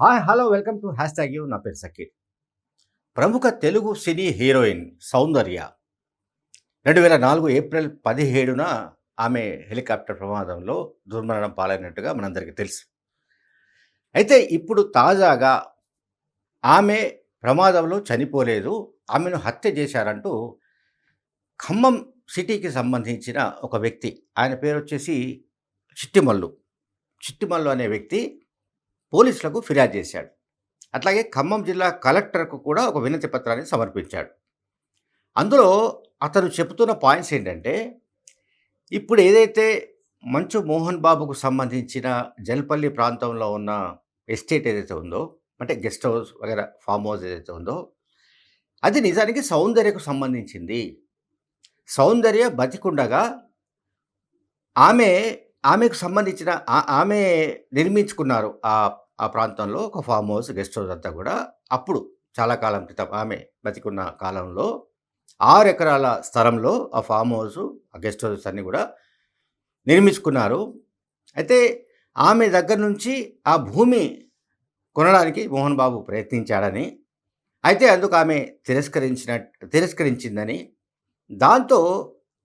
Hi hello welcome to hashtag you నా పేరు సకీర్ ప్రముఖ తెలుగు సినీ హీరోయిన్ సౌందర్య. రెండు వేల నాలుగు ఏప్రిల్ పదిహేడున ఆమె హెలికాప్టర్ ప్రమాదంలో దుర్మరణం పాలైనట్టుగా మనందరికీ తెలుసు. అయితే ఇప్పుడు తాజాగా ఆమె ప్రమాదంలో చనిపోలేదు ఆమెను హత్య చేశారంటూ ఖమ్మం సిటీకి సంబంధించిన ఒక వ్యక్తి ఆయన పేరు వచ్చేసి చిట్టిమల్లు. చిట్టిమల్లు అనే వ్యక్తి పోలీసులకు ఫిర్యాదు చేశాడు. అట్లాగే ఖమ్మం జిల్లా కలెక్టర్కు కూడా ఒక వినతి పత్రాన్ని సమర్పించాడు. అందులో అతను చెబుతున్న పాయింట్స్ ఏంటంటే ఇప్పుడు ఏదైతే మంచు మోహన్ బాబుకు సంబంధించిన జల్పల్లి ప్రాంతంలో ఉన్న ఎస్టేట్ ఏదైతే ఉందో అంటే గెస్ట్ హౌస్ వగేరా ఫామ్ హౌస్ ఏదైతే ఉందో అది నిజానికి సౌందర్యకు సంబంధించింది. సౌందర్య బతికుండగా ఆమె ఆమెకు సంబంధించిన ఆ- ఆమె నిర్మించుకున్నారు ఆ ఆ ప్రాంతంలో ఒక ఫామ్ హౌస్ గెస్ట్ హౌస్ అంతా కూడా. అప్పుడు చాలా కాలం క్రితం ఆమె బతికున్న కాలంలో ఆరు ఎకరాల స్థలంలో ఆ ఫామ్ హౌస్ ఆ గెస్ట్ హౌస్ అన్నీ కూడా నిర్మించుకున్నారు. అయితే ఆమె దగ్గర నుంచి ఆ భూమి కొనడానికి మోహన్ బాబు ప్రయత్నించాడని అయితే అందుకు ఆమె తిరస్కరించిన తిరస్కరించిందని. దాంతో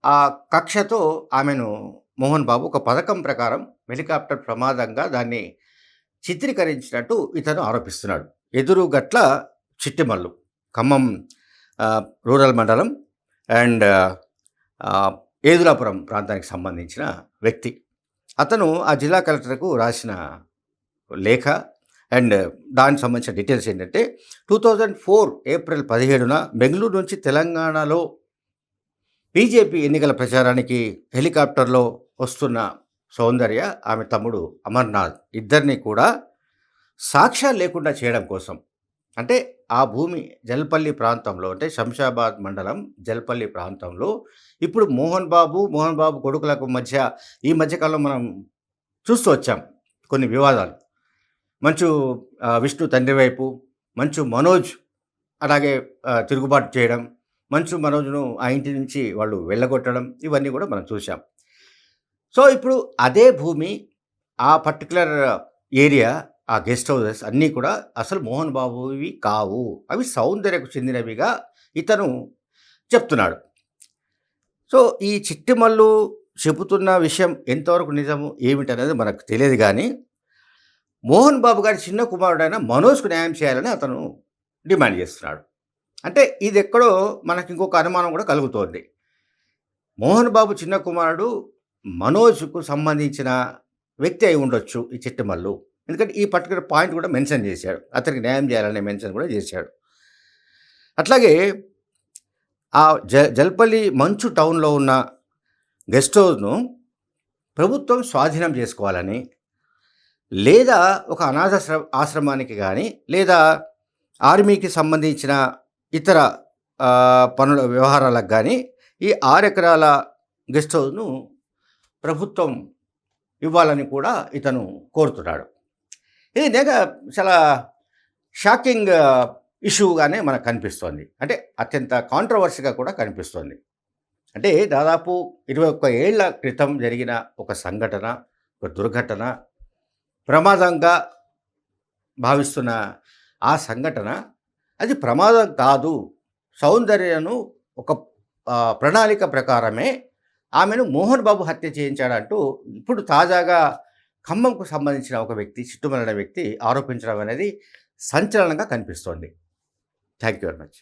ఆ కక్షతో ఆమెను మోహన్ బాబు ఒక పథకం ప్రకారం హెలికాప్టర్ ప్రమాదంగా దాన్ని చిత్రీకరించినట్టు ఇతను ఆరోపిస్తున్నాడు. ఎదురుగట్ల చిట్టిమల్లు ఖమ్మం రూరల్ మండలం అండ్ ఏదులాపురం ప్రాంతానికి సంబంధించిన వ్యక్తి. అతను ఆ జిల్లా కలెక్టర్కు రాసిన లేఖ అండ్ దానికి సంబంధించిన డీటెయిల్స్ ఏంటంటే టూ థౌజండ్ ఫోర్ ఏప్రిల్ పదిహేడున బెంగళూరు నుంచి తెలంగాణలో బీజేపీ ఎన్నికల ప్రచారానికి హెలికాప్టర్లో వస్తున్న సౌందర్య ఆమె తమ్ముడు అమర్నాథ్ ఇద్దరిని కూడా సాక్ష్యాలు లేకుండా చేయడం కోసం. అంటే ఆ భూమి జల్పల్లి ప్రాంతంలో అంటే శంషాబాద్ మండలం జల్పల్లి ప్రాంతంలో ఇప్పుడు మోహన్ బాబు మోహన్ బాబు కొడుకులకు మధ్య ఈ మధ్యకాలంలో మనం చూస్తూ వచ్చాం కొన్ని వివాదాలు. మంచు విష్ణు తండ్రి వైపు మంచు మనోజ్ అలాగే తిరుగుబాటు చేయడం మంచు మనోజ్ను ఆ ఇంటి నుంచి వాళ్ళు వెళ్ళగొట్టడం ఇవన్నీ కూడా మనం చూసాం సో ఇప్పుడు అదే భూమి ఆ పర్టికులర్ ఏరియా ఆ గెస్ట్ హౌసెస్ అన్నీ కూడా అసలు మోహన్ బాబువి కావు. అవి సౌందర్యకు చెందినవిగా ఇతను చెప్తున్నాడు. సో ఈ చిట్టిమల్లు చెబుతున్న విషయం ఎంతవరకు నిజము ఏమిటనేది మనకు తెలియదు కానీ మోహన్ బాబు గారి చిన్న కుమారుడైన మనోజ్కు న్యాయం చేయాలని అతను డిమాండ్ చేస్తున్నాడు. అంటే ఇది ఎక్కడో మనకి ఇంకొక అనుమానం కూడా కలుగుతోంది. మోహన్ బాబు చిన్న కుమారుడు మనోజ్కు సంబంధించిన వ్యక్తి అయి ఉండొచ్చు ఈ చిట్టిమల్లు. ఎందుకంటే ఈ పర్టికులర్ పాయింట్ కూడా మెన్షన్ చేశాడు. అతనికి న్యాయం చేయాలనే మెన్షన్ కూడా చేశాడు. అట్లాగే ఆ జ జల్పల్లి మంచు టౌన్లో ఉన్న గెస్ట్ హౌస్ను ప్రభుత్వం స్వాధీనం చేసుకోవాలని లేదా ఒక అనాథ ఆశ్రమానికి కానీ లేదా ఆర్మీకి సంబంధించిన ఇతర పనుల వ్యవహారాలకు కానీ ఈ ఆరు ఎకరాల గెస్ట్ హౌస్ను ప్రభుత్వం ఇవ్వాలని కూడా ఇతను కోరుతున్నాడు. ఇది నిజంగా చాలా షాకింగ్ ఇష్యూగానే మనకు కనిపిస్తోంది. అంటే అత్యంత కాంట్రవర్సీగా కూడా కనిపిస్తోంది. అంటే దాదాపు ఇరవై ఒక్క ఏళ్ళ క్రితం జరిగిన ఒక సంఘటన ఒక దుర్ఘటన ప్రమాదంగా భావిస్తున్న ఆ సంఘటన అది ప్రమాదం కాదు సౌందర్యను ఒక ప్రణాళిక ప్రకారమే ఆమెను మోహన్ బాబు హత్య చేయించాడంటూ ఇప్పుడు తాజాగా ఖమ్మంకు సంబంధించిన ఒక వ్యక్తి చిట్టుమలన వ్యక్తి ఆరోపించడం అనేది సంచలనంగా కనిపిస్తోంది. Thank you very much.